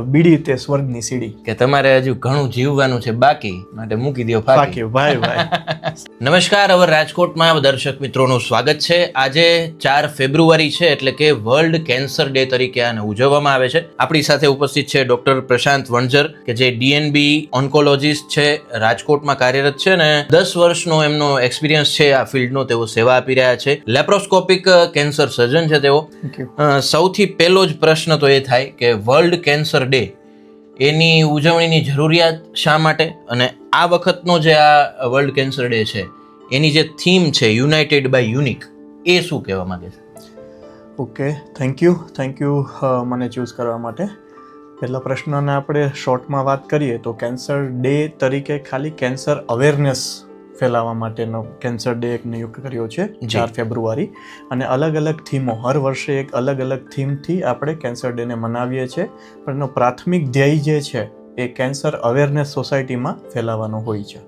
બીડી તે સ્વર્ગની સીડી. કે તમારે હજુ ઘણું જીવવાનું છે બાકી માટે મૂકી દો બાકી ભાઈ ભાઈ. નમસ્કાર હવે રાજકોટમાં દર્શક મિત્રોનું સ્વાગત છે. આજે ચાર ફેબ્રુઆરી છે એટલે કે વર્લ્ડ કેન્સર ડે તરીકે આને ઉજવવામાં આવે છે. આપણી સાથે ઉપસ્થિત છે ડોક્ટર પ્રશાંત વણઝર કે જે ડીએનબી ઓન્કોલોજીસ્ટ છે રાજકોટમાં કાર્યરત છે ને દસ વર્ષનો એમનો એક્સપિરિયન્સ છે આ ફિલ્ડનો તેઓ સેવા આપી રહ્યા છે. લેપ્રોસ્કોપિક કેન્સર સર્જન છે તેઓ. સૌથી પહેલો જ પ્રશ્ન તો એ થાય કે વર્લ્ડ કેન્સર ડે એની ઉજવણીની જરૂરિયાત શા માટે? અને આ વખતનો જે આ વર્લ્ડ કેન્સર ડે છે, એની જે થીમ છે યુનાઇટેડ બાય યુનિક એ શું કહેવા માંગે છે? Okay thank you thank you મને ચૂઝ કરવા માટે. પહેલા પ્રશ્નને આપણે શોર્ટમાં વાત કરીએ તો કેન્સર ડે તરીકે ખાલી કેન્સર અવેરનેસ ફેલાવવા માટેનો કેન્સર ડે એક નિયુક્ત કર્યો છે ચાર ફેબ્રુઆરી. અને અલગ અલગ થીમો હર વર્ષે એક અલગ અલગ થીમથી આપણે કેન્સર ડેને મનાવીએ છીએ. પણ એનો પ્રાથમિક ધ્યેય જે છે એ કેન્સર અવેરનેસ સોસાયટીમાં ફેલાવવાનો હોય છે.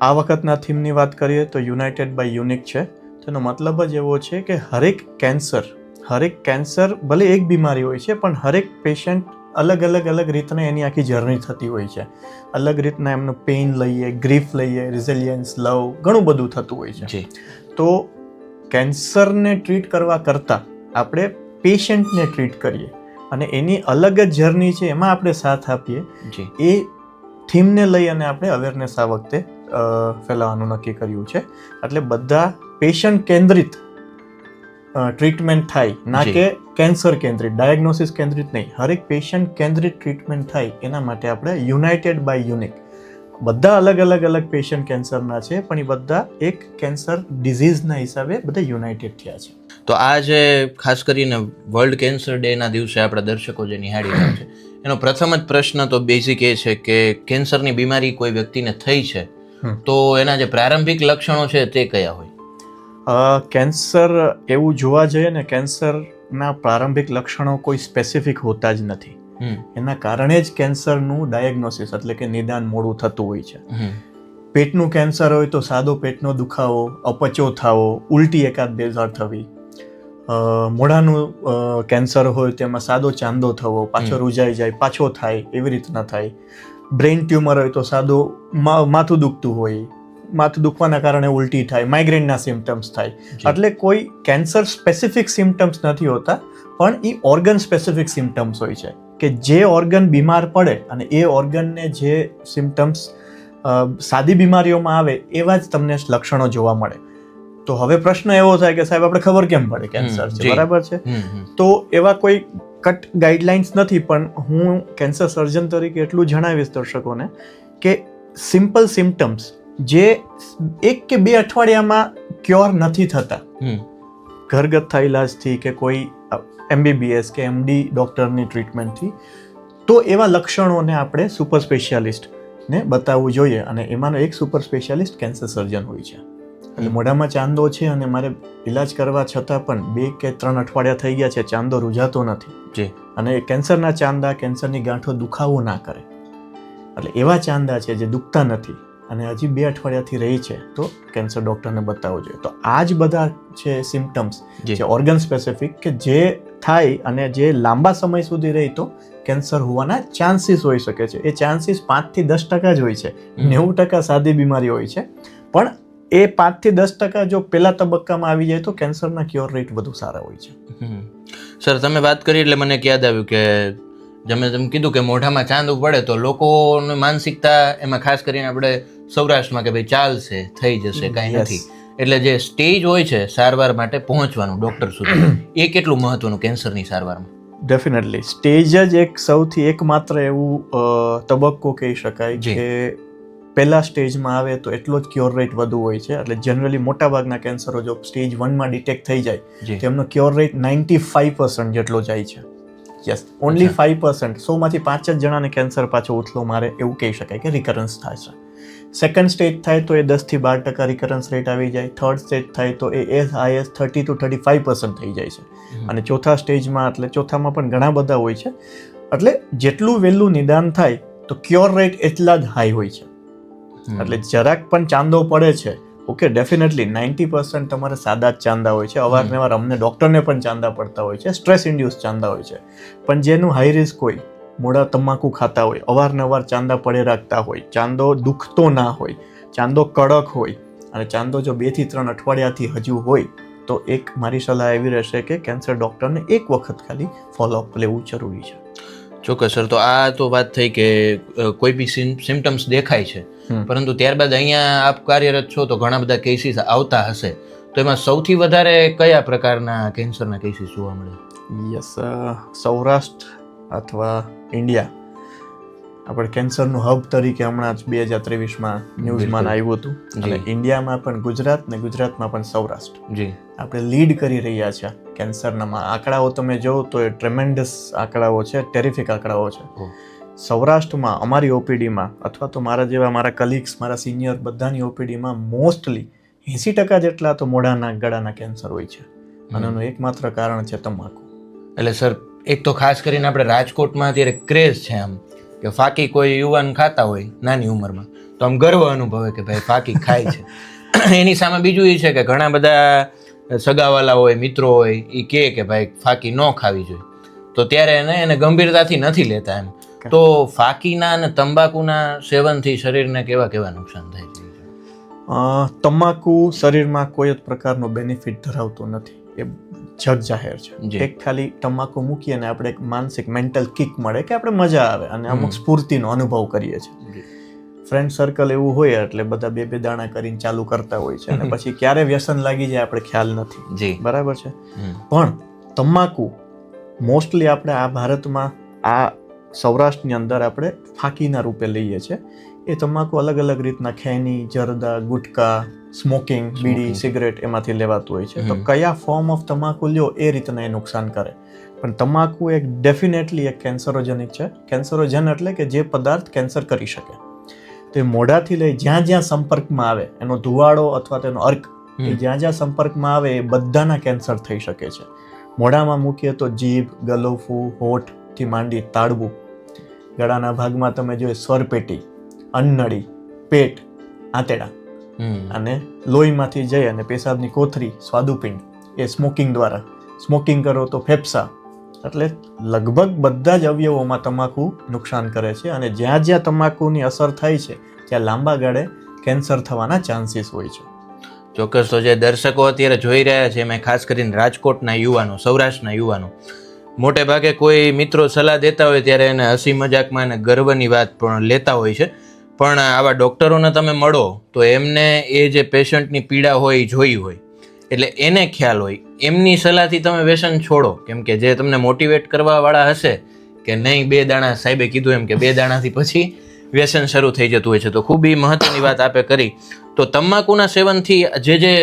આ વખતના થીમની વાત કરીએ તો યુનાઇટેડ બાય યુનિક છે. તેનો મતલબ જ એવો છે કે હરેક કેન્સર હરેક કેન્સર ભલે એક બીમારી હોય છે પણ હરેક પેશન્ટ અલગ અલગ અલગ રીતના એની આખી જર્ની થતી હોય છે. અલગ રીતના એમનું પેઇન લઈએ ગ્રીફ લઈએ રિઝિલિયન્સ લવ ઘણું બધું થતું હોય છે. જી. તો કેન્સરને ટ્રીટ કરવા કરતાં આપણે પેશન્ટને ટ્રીટ કરીએ અને એની અલગ જ જર્ની છે એમાં આપણે સાથ આપીએ. એ થીમને લઈ અને આપણે અવેરનેસ આ વખતે ફેલાવવાનું નક્કી કર્યું છે. એટલે બધા પેશન્ટ કેન્દ્રિત ટ્રીટમેન્ટ થાય. ના કે કેન્સર કેન્દ્રિત ડાયગ્નોસિસ કેન્દ્રિત નહીં. હરેક પેશન્ટ કેન્દ્રિત ટ્રીટમેન્ટ થાય એના માટે આપણે યુનાઇટેડ બાય યુનિક બધા અલગ અલગ અલગ પેશન્ટ કેન્સરના છે પણ એ બધા એક કેન્સર ડિઝીઝના હિસાબે બધા યુનાઇટેડ થયા છે. તો આ જે ખાસ કરીને વર્લ્ડ કેન્સર ડેના દિવસે આપણા દર્શકો જે નિહાળી રહ્યા છે એનો પ્રથમ જ પ્રશ્ન તો બેઝિક એ છે કે કેન્સરની બીમારી કોઈ વ્યક્તિને થઈ છે તો એના જે પ્રારંભિક લક્ષણો છે તે કયા હોય? કેન્સર એવું જોવા જઈએ ને કેન્સરના પ્રારંભિક લક્ષણો કોઈ સ્પેસિફિક હોતા જ નથી. એના કારણે જ કેન્સરનું ડાયગ્નોસિસ એટલે કે નિદાન મોડું થતું હોય છે. પેટનું કેન્સર હોય તો સાદો પેટનો દુખાવો અપચો થાવો ઉલટી એકાદ બેઝાર થવી. મોઢાનું કેન્સર હોય તેમાં સાદો ચાંદો થવો પાછો રૂજાઈ જાય પાછો થાય એવી રીતના થાય. બ્રેઇન ટ્યુમર હોય તો સાદો માથું દુખતું હોય માથું દુખવાના કારણે ઉલટી થાય માઇગ્રેનના સિમ્ટમ્સ થાય. એટલે કોઈ કેન્સર સ્પેસિફિક સિમ્ટમ્સ નથી હોતા પણ એ ઓર્ગન સ્પેસિફિક સિમ્ટમ્સ હોય છે. કે જે ઓર્ગન બીમાર પડે અને એ ઓર્ગનને જે સિમ્ટમ્સ સાદી બીમારીઓમાં આવે એવા જ તમને લક્ષણો જોવા મળે. તો હવે પ્રશ્ન એવો થાય કે સાહેબ આપણે ખબર કેમ પડે કેન્સર છે? બરાબર છે? તો એવા કોઈ કટ ગાઈડલાઇન્સ નથી પણ હું કેન્સર સર્જન તરીકે એટલું જણાવીશ દર્શકોને કે સિમ્પલ સિમ્ટમ્સ જે એક કે બે અઠવાડિયામાં ક્યોર નથી થતા. ઘરગથ્થા ઇલાજથી કે કોઈ એમબીબીએસ કે એમડી ડૉક્ટરની ટ્રીટમેન્ટથી તો એવા લક્ષણોને આપણે સુપર સ્પેશિયાલિસ્ટને બતાવવું જોઈએ અને એમાંનો એક સુપર સ્પેશિયાલિસ્ટ કેન્સર સર્જન હોય છે. એટલે મોઢામાં ચાંદો છે અને મારે ઇલાજ કરવા છતાં પણ બે કે ત્રણ અઠવાડિયા થઈ ગયા છે ચાંદો રૂજાતો નથી. જે. અને કેન્સરના ચાંદા કેન્સરની ગાંઠો દુખાવો ના કરે. એટલે એવા ચાંદા છે જે દુખતા નથી. અને હજી બે અઠવાડિયાથી રહી છે તો કેન્સર ડૉક્ટરને બતાવવું જોઈએ. તો આ જ બધા છે સિમ્ટમ્સ જી. ઓર્ગન સ્પેસિફિક કે જે થાય અને જે લાંબા સમય સુધી રહી તો કેન્સર હોવાના ચાન્સીસ હોઈ શકે છે. એ ચાન્સીસ પાંચથી દસ ટકા જ હોય છે. નેવું ટકા સાદી બીમારી હોય છે. પણ એ પાંચથી દસ ટકા જો પહેલા તબક્કામાં આવી જાય તો કેન્સરના ક્યોર રેટ વધુ સારા હોય છે. સર તમે વાત કરી એટલે મને યાદ આવ્યું કે જેમ તમે કીધું કે મોઢામાં ચાંદ પડે તો લોકોની માનસિકતા એમાં ખાસ કરીને આપણે સૌરાષ્ટ્રમાં કે ભાઈ ચાલશે થઈ જશે કાંઈ નથી. એટલે જે સ્ટેજ હોય છે સારવાર માટે પહોંચવાનું ડૉક્ટર સુધી એ કેટલું મહત્વનું કેન્સરની સારવારમાં? ડેફિનેટલી સ્ટેજ જ એક સૌથી એકમાત્ર એવું તબક્કો કહી શકાય. કે પહેલા સ્ટેજમાં આવે તો એટલો જ ક્યોર રેટ વધુ હોય છે. એટલે જનરલી મોટાભાગના કેન્સરો જો સ્ટેજ વનમાં ડિટેક્ટ થઈ જાય તો તેમનો cure rate ninety five percent જેટલો જાય છે. Yes only. ફાઈવ પર્સન્ટ સોમાંથી પાંચ જ જણાને કેન્સર પાછો ઉથલો મારે એવું કહી શકાય કે રિકરન્સ થાય છે. સેકન્ડ સ્ટેજ થાય તો એ દસથી બાર ટકા રિકરન્સ રેટ આવી જાય. થર્ડ સ્ટેજ થાય તો એ S is thirty two thirty five percent થઈ જાય છે. અને ચોથા સ્ટેજમાં એટલે ચોથામાં પણ ઘણા બધા હોય છે. એટલે જેટલું વહેલું નિદાન થાય તો ક્યોર રેટ એટલા જ હાઈ હોય છે. એટલે જરાક પણ ચાંદો પડે છે ઓકે ડેફિનેટલી નાઇન્ટી પર્સન્ટ તમારે સાદા જ ચાંદા હોય છે. અવારનવાર અમને ડૉક્ટરને પણ ચાંદા પડતા હોય છે સ્ટ્રેસ ઇન્ડ્યુસ ચાંદા હોય છે. પણ જેનું હાઈ રિસ્ક હોય મોડા તમાકુ ખાતા હોય અવારનવાર ચાંદા પડે રાખતા હોય ચાંદો દુખતો ના હોય ચાંદો કડક હોય અને ચાંદો જો બેથી ત્રણ અઠવાડિયાથી હજુ હોય તો એક મારી સલાહ એવી રહેશે કે કેન્સર ડૉક્ટરને એક વખત ખાલી ફોલોઅપ લેવું જરૂરી છે. ચોક્કસ સર તો આ તો વાત થઈ કે કોઈ બી સિમ્ટમ્સ દેખાય છે પરંતુ ત્યારબાદ અહીંયા આપ કાર્યરત છો તો ઘણા બધા કેસીસ આવતા હશે. તો એમાં સૌથી વધારે કયા પ્રકારના કેન્સરના કેસીસ જોવા મળે? યસ સૌરાષ્ટ્ર અથવા ઇન્ડિયા. આપણે કેન્સરનું હબ તરીકે હમણાં જ બે હજાર ત્રેવીસમાં ન્યૂઝમાં આવ્યું હતું. અને ઇન્ડિયામાં પણ ગુજરાત ને ગુજરાતમાં પણ સૌરાષ્ટ્ર. જી. આપણે લીડ કરી રહ્યા છે કેન્સરના આંકડાઓ તમે જોવો તો એ ટ્રેમેન્ડસ આંકડાઓ છે ટેરિફિક આંકડાઓ છે. સૌરાષ્ટ્રમાં અમારી ઓપીડીમાં અથવા તો મારા જેવા મારા કલીગ્સ મારા સિનિયર બધાની ઓપીડીમાં મોસ્ટલી એંસી ટકા જેટલા તો મોઢાના ગળાના કેન્સર હોય છે. અને એનું એકમાત્ર કારણ છે તમાકુ. એટલે સર એક તો ખાસ કરીને આપણે રાજકોટમાં અત્યારે ક્રેઝ છે આમ કે ફાકી કોઈ યુવાન ખાતા હોય નાની ઉંમરમાં તો આમ ગર્વ અનુભવે કે ભાઈ ફાકી ખાય છે. એની સામે બીજું એ છે કે ઘણા બધા સગાવાલા હોય મિત્રો હોય એ કહે કે ભાઈ ફાકી ન ખાવી જોઈએ. તો ત્યારે એને એને ગંભીરતાથી નથી લેતા એમ. તો ફાકીના અને તંબાકુના સેવનથી શરીરને કેવા કેવા નુકસાન થાય છે? તમાકુ શરીરમાં કોઈ જ પ્રકારનો બેનિફિટ ધરાવતો નથી. એ જગ જાહેર છે. એક ખાલી તમાકુ મૂકીએ અને આપણે એક માનસિક મેન્ટલ કિક મળે કે આપણે મજા આવે અને અમુક સ્ફૂર્તિનો અનુભવ કરીએ છીએ. ફ્રેન્ડ સર્કલ એવું હોય એટલે બધા બે બે દાણા કરીને ચાલુ કરતા હોય છે અને પછી ક્યારે વ્યસન લાગી જાય આપણે ખ્યાલ નથી. બરાબર છે? પણ તમાકુ મોસ્ટલી આપણે આ ભારતમાં આ સૌરાષ્ટ્રની અંદર આપણે ફાકીના રૂપે લઈએ છીએ. એ તમાકુ અલગ અલગ રીતના ખૈની જરદા ગુટકા સ્મોકિંગ બીડી સિગરેટ એમાંથી લેવાતું હોય છે. તો કયા ફોર્મ ઓફ તમાકુ લ્યો એ રીતના એ નુકસાન કરે. પણ તમાકુ એક ડેફિનેટલી એક કેન્સરોજેનિક છે. કેન્સરોજન એટલે કે જે પદાર્થ કેન્સર કરી શકે. તો મોઢાથી લઈ જ્યાં જ્યાં સંપર્કમાં આવે એનો ધુવાડો અથવા તેનો અર્ક એ જ્યાં જ્યાં સંપર્કમાં આવે એ બધાના કેન્સર થઈ શકે છે. મોઢામાં મૂકીએ તો જીભ ગલોફું હોઠથી માંડી તાળવું ગળાના ભાગમાં તમે જોઈએ સ્વરપેટી. અન્નળી પેટ આંતેડા અને લોહીમાંથી જઈ અને પેશાબની કોથરી સ્વાદુપિંડ એ સ્મોકિંગ દ્વારા. સ્મોકિંગ કરો તો ફેફસા. એટલે લગભગ બધા જ અવયવોમાં તમાકુ નુકસાન કરે છે અને જ્યાં જ્યાં તમાકુની અસર થાય છે ત્યાં લાંબા ગાળે કેન્સર થવાના ચાન્સીસ હોય છે. ચોક્કસ. તો જે દર્શકો અત્યારે જોઈ રહ્યા છે મેં ખાસ કરીને રાજકોટના યુવાનો સૌરાષ્ટ્રના યુવાનો મોટે ભાગે કોઈ મિત્રો સલાહ દેતા હોય ત્યારે એને હસી મજાકમાં અને ગર્વની વાત પણ લેતા હોય છે. પણ આવા ડૉક્ટરોને તમે મળો તો એમને એ જે પેશન્ટની પીડા હોય એ જોઈ હોય. એટલે એને ખ્યાલ હોય. એમની સલાહથી તમે વ્યસન છોડો. કેમ કે જે તમને મોટિવેટ કરવાવાળા હશે કે નહીં બે દાણા સાહેબે કીધું એમ કે બે દાણાથી પછી વ્યસન શરૂ થઈ જતું હોય છે. તો ખૂબ એ મહત્વની વાત આપે કરી. તો તમાકુના સેવનથી જે જે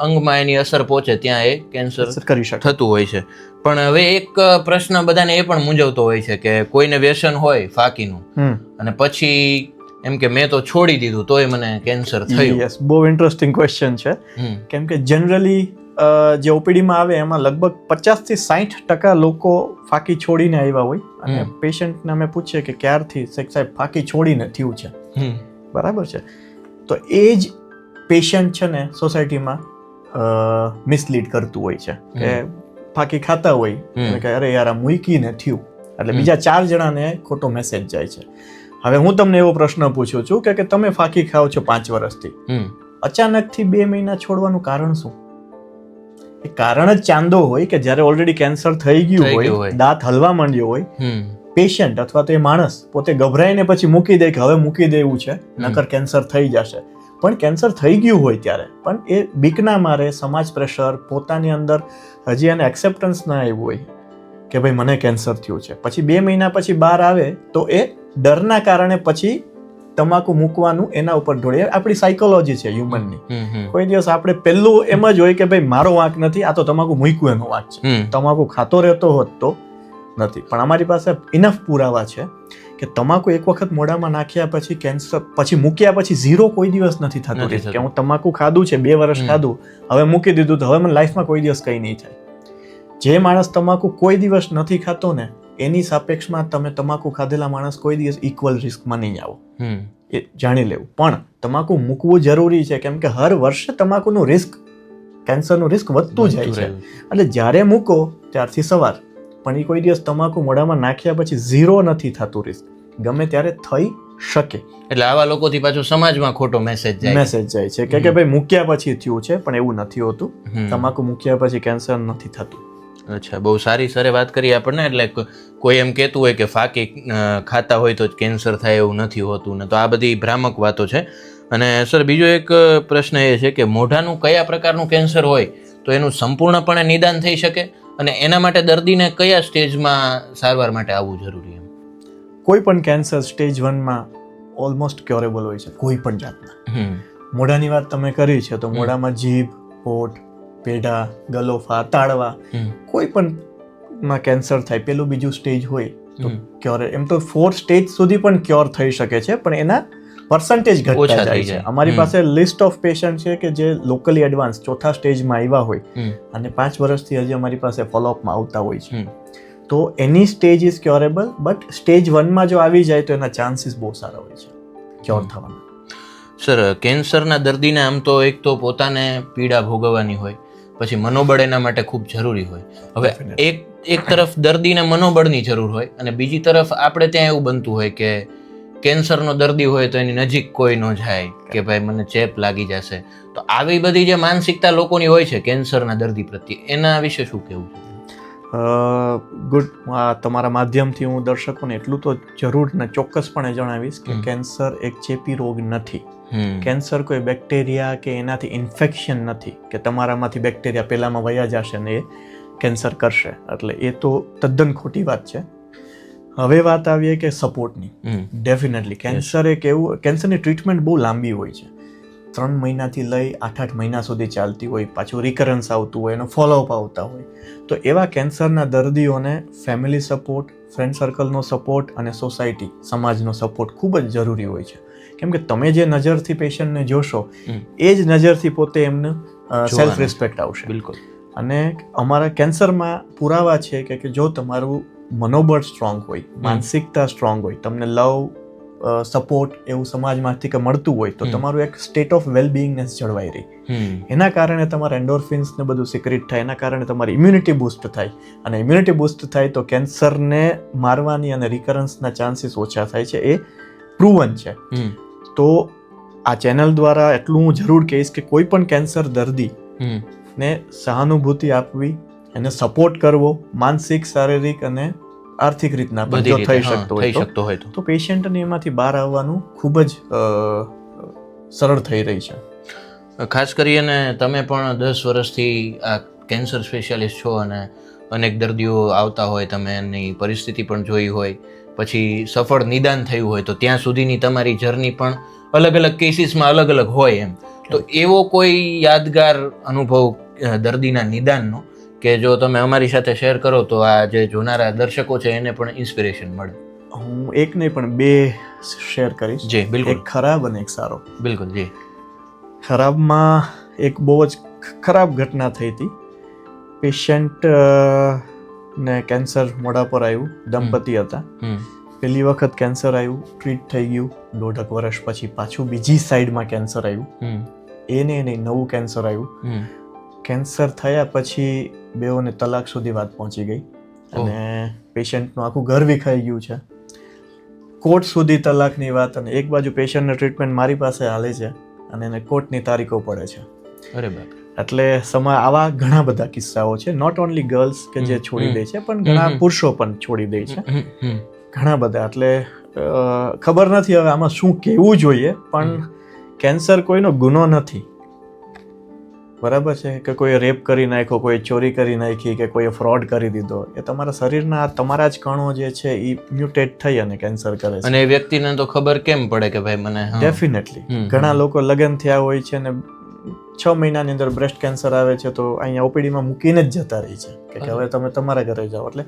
અંગમાં એની અસર પહોંચે ત્યાં એ કેન્સર કરી શકે. થતું હોય છે. પણ હવે એક પ્રશ્ન બધાને એ પણ મૂંઝવતો હોય છે કે કોઈને વ્યસન હોય ફાકીનું અને પછી એમ કે મેં તો છોડી દીધું તોય મને કેન્સર થયું. યસ બહુ ઇન્ટરેસ્ટિંગ ક્વેશ્ચન છે. કેમ કે જનરલી જે ઓપીડીમાં આવે એમાં લગભગ પચાસથી સાઠ ટકા લોકો ફાકી છોડીને આવ્યા હોય. અને પેશન્ટને અમે પૂછીએ કે ક્યારથી સાહેબ સાહેબ ફાકી છોડીને થયું છે? બરાબર છે. તો એ જ પેશન્ટ છે ને સોસાયટીમાં મિસલીડ કરતું હોય છે. કે ફાકી ખાતા હોય. કે અરે યાર આ મૂકીને થયું. એટલે બીજા ચાર જણાને ખોટો મેસેજ જાય છે. હવે હું તમને એવો પ્રશ્ન પૂછું છું કે તમે ફાકી ખાઓ છો પાંચ વર્ષથી. અચાનકથી બે મહિના છોડવાનું કારણ શું? એ કારણ જ ચાંદો હોય કે જ્યારે ઓલરેડી કેન્સર થઈ ગયું હોય. દાંત હલવા માંડ્યો હોય પેશન્ટ અથવા તો એ માણસ પોતે ગભરાઈને પછી મૂકી દે કે હવે મૂકી દેવું છે નકર કેન્સર થઈ જશે. પણ કેન્સર થઈ ગયું હોય ત્યારે પણ એ બીકના મારે સમાજ પ્રેશર પોતાની અંદર હજી એને એક્સેપ્ટન્સ ના આવ્યું હોય કે ભાઈ મને કેન્સર થયું છે. પછી બે મહિના પછી બહાર આવે તો એ ડરના કારણે પછી તમાકુ મૂકવાનું એના ઉપર ઢોળે. આપણી સાયકોલોજી છે હ્યુમનની કોઈ દિવસ આપણે પહેલું એમ જ હોય કે ભાઈ મારો વાંક નથી આ તો તમાકુ મૂક્યું એનો વાંક છે. તમાકુ ખાતો રહેતો હોત તો નથી. પણ અમારી પાસે ઇનફ પુરાવા છે કે તમાકુ એક વખત મોઢામાં નાખ્યા પછી કેન્સર પછી મૂક્યા પછી ઝીરો કોઈ દિવસ નથી થતું. કે હું તમાકુ ખાધું છે બે વર્ષ ખાધું હવે મૂકી દીધું તો હવે મને લાઈફમાં કોઈ દિવસ કંઈ નહીં થાય. જે માણસ તમાકુ કોઈ દિવસ નથી ખાતો ને એની સાપેક્ષમાં તમે તમાકુ ખાધેલા માણસ કોઈ દિવસ ઇક્વલ રિસ્કમાં નહીં આવો. એ જાણી લેવું. પણ તમાકુ મૂકવું જરૂરી છે કેમ કે હર વર્ષે તમાકુનું રિસ્ક કેન્સરનું રિસ્ક વધતું જાય છે. એટલે જ્યારે મૂકો ત્યારથી સવાર. પણ એ કોઈ દિવસ તમાકુ મોઢામાં નાખ્યા પછી ઝીરો નથી થતું રિસ્ક ગમે ત્યારે થઈ શકે. એટલે આવા લોકોથી પાછો સમાજમાં ખોટો મેસેજ જાય મેસેજ જાય છે. કે કે ભાઈ મૂક્યા પછી થયું છે પણ એવું નથી હોતું. તમાકુ મૂક્યા પછી કેન્સર નથી થતું. અચ્છા બહુ સારી સરે વાત કરી આપણને એટલે કોઈ એમ કહેતું હોય કે ફાકી ખાતા હોય તો જ કેન્સર થાય એવું નથી હોતું. ને તો આ બધી ભ્રામક વાતો છે. અને સર બીજો એક પ્રશ્ન એ છે કે મોઢાનું કયા પ્રકારનું કેન્સર હોય તો એનું સંપૂર્ણપણે નિદાન થઈ શકે? અને એના માટે દર્દીને કયા સ્ટેજમાં સારવાર માટે આવવું જરૂરી કોઈ પણ કેન્સર સ્ટેજ વનમાં ઓલમોસ્ટ ક્યોરેબલ હોય છે કોઈ પણ જાતના મોઢાની વાત તમે કરી છે તો મોઢામાં જીભ હોઠ પેઢા ગલોફા તાળવા કોઈ પણ માં કેન્સર થાય પેલું બીજું સ્ટેજ હોય તો ક્યોર એમ તો ફોર સ્ટેજ સુધી પણ ક્યોર થઈ શકે છે પણ એના પર્સન્ટેજ ઘટતા જાય છે. અમારી પાસે લિસ્ટ ઓફ પેશન્ટ છે કે જે લોકલી એડવાન્સ ચોથા સ્ટેજમાં આવ્યા હોય અને પાંચ વર્ષથી હજી અમારી પાસે ફોલોઅપમાં આવતા હોય છે. તો એની stage is curable but stage વનમાં જો આવી જાય તો એના ચાન્સીસ બહુ સારા હોય છે. ક્યોર. થવાના. સર કેન્સરના દર્દીને આમ તો એક તો પોતાને પીડા ભોગવવાની હોય પછી મનોબળ એના માટે ખૂબ જરૂરી હોય. હવે એક એક તરફ દર્દીને મનોબળની જરૂર હોય અને બીજી તરફ આપણે ત્યાં એવું બનતું હોય કે કેન્સરનો દર્દી હોય તો એની નજીક કોઈ ન જાય કે ભાઈ મને ચેપ લાગી જશે. તો આવી બધી જે માનસિકતા લોકોની હોય છે કેન્સરના દર્દી પ્રત્યે એના વિશે શું કહેવું છે? ગુડ તમારા માધ્યમથી હું દર્શકોને એટલું તો જરૂર ને ચોક્કસપણે જણાવીશ કે કેન્સર એક ચેપી રોગ નથી. કેન્સર કોઈ બેક્ટેરિયા કે એનાથી ઇન્ફેક્શન નથી કે તમારામાંથી બેક્ટેરિયા પહેલામાં વયા જશે ને એ કેન્સર કરશે. એટલે એ તો તદ્દન ખોટી વાત છે. હવે વાત આવીએ કે સપોર્ટની. ડેફિનેટલી કેન્સર એક એવું કેન્સરની ટ્રીટમેન્ટ બહુ લાંબી હોય છે. ત્રણ મહિનાથી લઈ આઠ આઠ મહિના સુધી ચાલતી હોય પાછું રિકરન્સ આવતું હોય એનો ફોલોઅપ આવતા હોય. તો એવા કેન્સરના દર્દીઓને ફેમિલી સપોર્ટ ફ્રેન્ડ સર્કલનો સપોર્ટ અને સોસાયટી સમાજનો સપોર્ટ ખૂબ જ જરૂરી હોય છે. કેમ કે તમે જે નજરથી પેશન્ટને જોશો એ જ નજરથી પોતે એમને સેલ્ફ રિસ્પેક્ટ આવશે. બિલકુલ. અને અમારા કેન્સરમાં પુરાવા છે કે કે જો તમારું મનોબળ સ્ટ્રોંગ હોય માનસિકતા સ્ટ્રોંગ હોય તમને લવ સપોર્ટ એવું સમાજમાંથી કે મળતું હોય તો તમારું એક સ્ટેટ ઓફ વેલબિંગનેસ જળવાઈ રહી. એના કારણે તમારા એન્ડોરફિન્સ ને બધું સિક્રેટ થાય એના કારણે તમારી ઇમ્યુનિટી બૂસ્ટ થાય. અને ઇમ્યુનિટી બૂસ્ટ થાય તો કેન્સરને મારવાની અને રિકરન્સના ચાન્સીસ ઓછા થાય છે એ પ્રૂવન છે. તો આ ચેનલ દ્વારા એટલું હું જરૂર કહીશ કે કોઈ પણ કેન્સર દર્દી ને સહાનુભૂતિ આપવી એને સપોર્ટ કરવો માનસિક શારીરિક અને આર્થિક રીતના પણ જો થઈ શકતો થઈ હોય તો. શકતો હોય તો. પેશન્ટને એમાંથી બહાર આવવાનું ખૂબ જ સરળ થઈ રહી છે. ખાસ કરીને તમે પણ દસ વર્ષથી આ કેન્સર સ્પેશિયાલિસ્ટ છો અને અનેક દર્દીઓ આવતા હોય તમે એની પરિસ્થિતિ પણ જોઈ હોય પછી સફળ નિદાન થયું હોય તો ત્યાં સુધીની તમારી જર્ની પણ અલગ અલગ કેસીસમાં અલગ અલગ હોય એમ. તો એવો કોઈ યાદગાર અનુભવ દર્દીના નિદાનનો કે જો તમે અમારી સાથે શેર કરો તો આ જે જોનારા દર્શકો છે એને પણ ઇન્સ્પિરેશન મળે. હું એક નહીં પણ બે શેર કરીશ. જી બિલકુલ. એક ખરાબ અને એક સારો. બિલકુલ જી. ખરાબમાં એક બહુ જ ખરાબ ઘટના થઈ હતી. પેશન્ટ ને કેન્સર મોઢા પર આવ્યું દંપતી હતા. પહેલી વખત કેન્સર આવ્યું ટ્રીટ થઈ ગયું દોઢક વર્ષ પછી પાછું બીજી સાઈડમાં કેન્સર આવ્યું. એને એને નવું કેન્સર આવ્યું. કેન્સર થયા પછી બેઓને તલાક સુધી વાત પહોંચી ગઈ. અને પેશન્ટનું આખું ઘર વિખાઈ ગયું છે. કોર્ટ સુધી તલાકની વાત અને એક બાજુ પેશન્ટને ટ્રીટમેન્ટ મારી પાસે હાલે છે અને એને કોર્ટની તારીખો પડે છે. અરે બાપ. એટલે સમા આવા ઘણા બધા કિસ્સાઓ છે. નોટ ઓનલી ગર્લ્સ કે જે છોડી દે છે પણ ઘણા પુરુષો પણ છોડી દે છે. ઘણા બધા. એટલે ખબર નથી હવે આમાં શું કહેવું જોઈએ પણ કેન્સર કોઈનો ગુનો નથી. બરાબર છે? કે કોઈ રેપ કરી નાખ્યો કોઈ ચોરી કરી નાખી કે કોઈએ ફ્રોડ કરી દીધો એ તમારા શરીરના તમારા જ કણો જે છે એ મ્યુટેટ થઈ અને કેન્સર કરે છે. અને એ વ્યક્તિને તો ખબર કેમ પડે કે ભાઈ મને ડેફિનેટલી ઘણા લોકો લગ્ન થયા હોય છે ને છ મહિનાની અંદર બ્રેસ્ટ કેન્સર આવે છે તો અહીંયા ઓપીડીમાં મૂકીને જ જતા રહી છે. કે કે હવે તમે તમારા ઘરે જાઓ. એટલે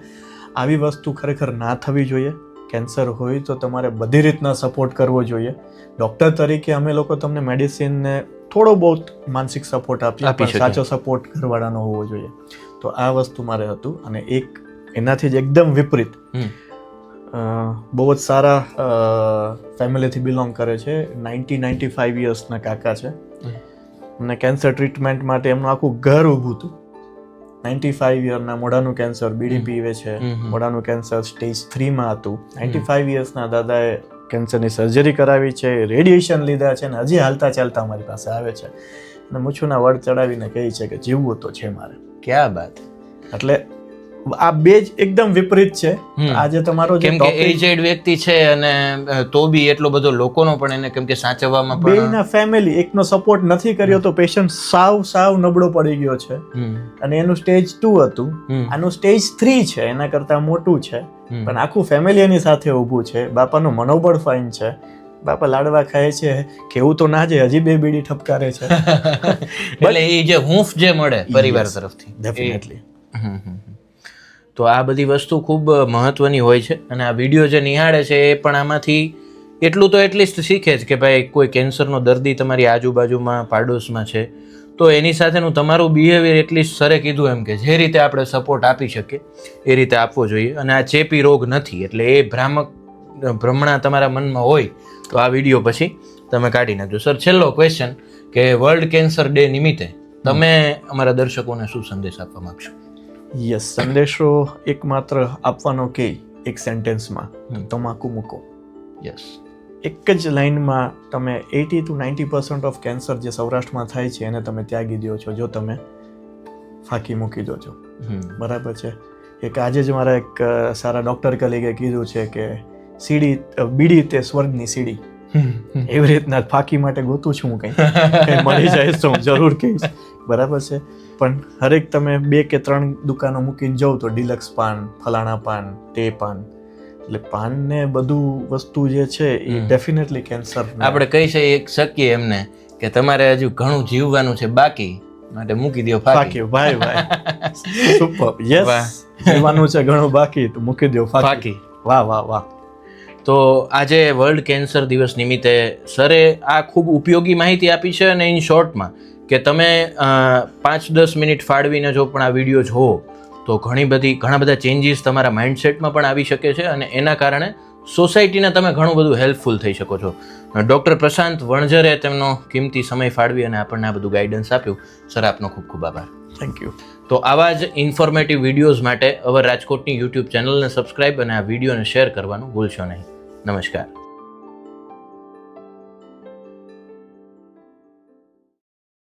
આવી વસ્તુ ખરેખર ના થવી જોઈએ. કેન્સર હોય તો તમારે બધી રીતના સપોર્ટ કરવો જોઈએ. ડૉક્ટર તરીકે અમે લોકો તમને મેડિસિનને થોડો બહુ માનસિક સપોર્ટ આપી. સાચો સપોર્ટ ઘરવાળાનો હોવો જોઈએ. તો આ વસ્તુ મારે હતું અને એક એનાથી જ એકદમ વિપરીત. બહુ જ સારા ફેમિલીથી બિલોંગ કરે છે. નાઇન્ટી નાઇન્ટી ફાઇવ યર્સના કાકા છે. અને કેન્સર ટ્રીટમેન્ટ માટે એમનું આખું ઘર ઊભું હતું. નાઇન્ટી ફાઈવ યરના મોઢાનું કેન્સર બીડી પીવે છે. મોઢાનું કેન્સર સ્ટેજ થ્રીમાં હતું. નાઇન્ટી ફાઈવ યર્સના દાદાએ કેન્સરની સર્જરી કરાવી છે રેડિયેશન લીધા છે અને હજી હાલતા ચાલતા અમારી પાસે આવે છે. અને મૂછુના વડ ચડાવીને કહે છે કે જીવવું તો છે મારે. ક્યાં બાત? એટલે આ બે જ એકદમ વિપરીત છે. આજે તમારો જે કેમ કે એજેડ વ્યક્તિ છે અને તો બી એટલો બધો લોકોનો પણ એને કેમ કે સાચવવામાં પણ બેના ફેમિલી એકનો સપોર્ટ નથી કર્યો તો પેશન્ટ સાવ સાવ નબળો પડી ગયો છે. અને એનું સ્ટેજ 2 હતું. આનું સ્ટેજ થ્રી છે એના કરતા મોટું છે. પણ આખું ફેમિલી એની સાથે ઊભું છે. બાપાનું મનોબળ ફાઇન છે. બાપા લાડવા ખાય છે કેવું તો ના છે હજી બે બીડી ઠપકારે છે. એટલે એ જે હૂંફ જે મળે પરિવાર તરફથી. ડેફિનેટલી. તો આ બધી વસ્તુ ખૂબ મહત્વની હોય છે અને આ વીડિયો જે નિહાળે છે એ પણ આમાંથી એટલું તો એટલીસ્ટ શીખે જ કે ભાઈ કોઈ કેન્સરનો દર્દી તમારી આજુબાજુમાં પાડોશમાં છે તો એની સાથેનું તમારું બિહેવિયર એટલીસ્ટ સરે કીધું એમ કે જે રીતે આપણે સપોર્ટ આપી શકીએ એ રીતે આપવો જોઈએ. અને આ ચેપી રોગ નથી એટલે એ ભ્રામક ભ્રમણા તમારા મનમાં હોય તો આ વીડિયો પછી તમે કાઢી નાખજો. સર છેલ્લો ક્વેશ્ચન કે વર્લ્ડ કેન્સર ડે નિમિત્તે તમે અમારા દર્શકોને શું સંદેશ આપવા માંગશો? યસ સંદેશો એકમાત્ર આપવાનો કે એક સેન્ટેન્સમાં તમાકુ મૂકો. યસ. એક જ લાઇનમાં તમે eighty two ninety percent of cancer જે સૌરાષ્ટ્રમાં થાય છે એને તમે ત્યાગી દો છો જો તમે ફાંકી મૂકી દો છો. બરાબર છે? એક આજે જ મારા એક સારા ડૉક્ટર કલીગે કીધું છે કે સીડી બીડી તે સ્વર્ગની સીડી. એવી રીતના ફાકી માટે ગોતું છું હું કંઈ. મળી જાય તો હું જરૂર કહીશ. બરાબર છે? પણ હરેક તમે બે કે ત્રણ દુકાનો મૂકીને જાઓ તો ડિલક્સ પાન ફલાણા પાન તે પાન. એટલે પાન ને બધું વસ્તુ જે છે એ ડેફિનેટલી કેન્સર આપણે કહી શકીએ શકીએ એમને કે તમારે હજુ ઘણું જીવવાનું છે બાકી માટે મૂકી દો ફાકી. ભાઈ ભાઈ. સુપર યસ જીવવાનું છે ઘણું બાકી તો મૂકી દો ફાકી. વાહ વાહ વાહ. તો આજે વર્લ્ડ કેન્સર દિવસ નિમિત્તે સરે આ ખૂબ ઉપયોગી માહિતી આપી છે અને ઇન શોર્ટમાં કે તમે પાંચ દસ મિનિટ ફાળવીને જો પણ આ વીડિયો જુઓ તો ઘણી બધી ઘણા બધા ચેન્જીસ તમારા માઇન્ડસેટમાં પણ આવી શકે છે અને એના કારણે સોસાયટીને તમે ઘણું બધું હેલ્પફુલ થઈ શકો છો. ડૉક્ટર પ્રશાંત વણઝરે તેમનો કિંમતી સમય ફાળવી અને આપણને આ બધું ગાઈડન્સ આપ્યું. સર આપનો ખૂબ ખૂબ આભાર. થેન્ક યુ તો આવા જ ઇન્ફોર્મેટિવ વિડીયોઝ માટે અવર રાજકોટની યુટ્યુબ ચેનલને સબસ્ક્રાઇબ અને આ વિડીયોને શેર કરવાનું ભૂલશો નહીં. નમસ્કાર.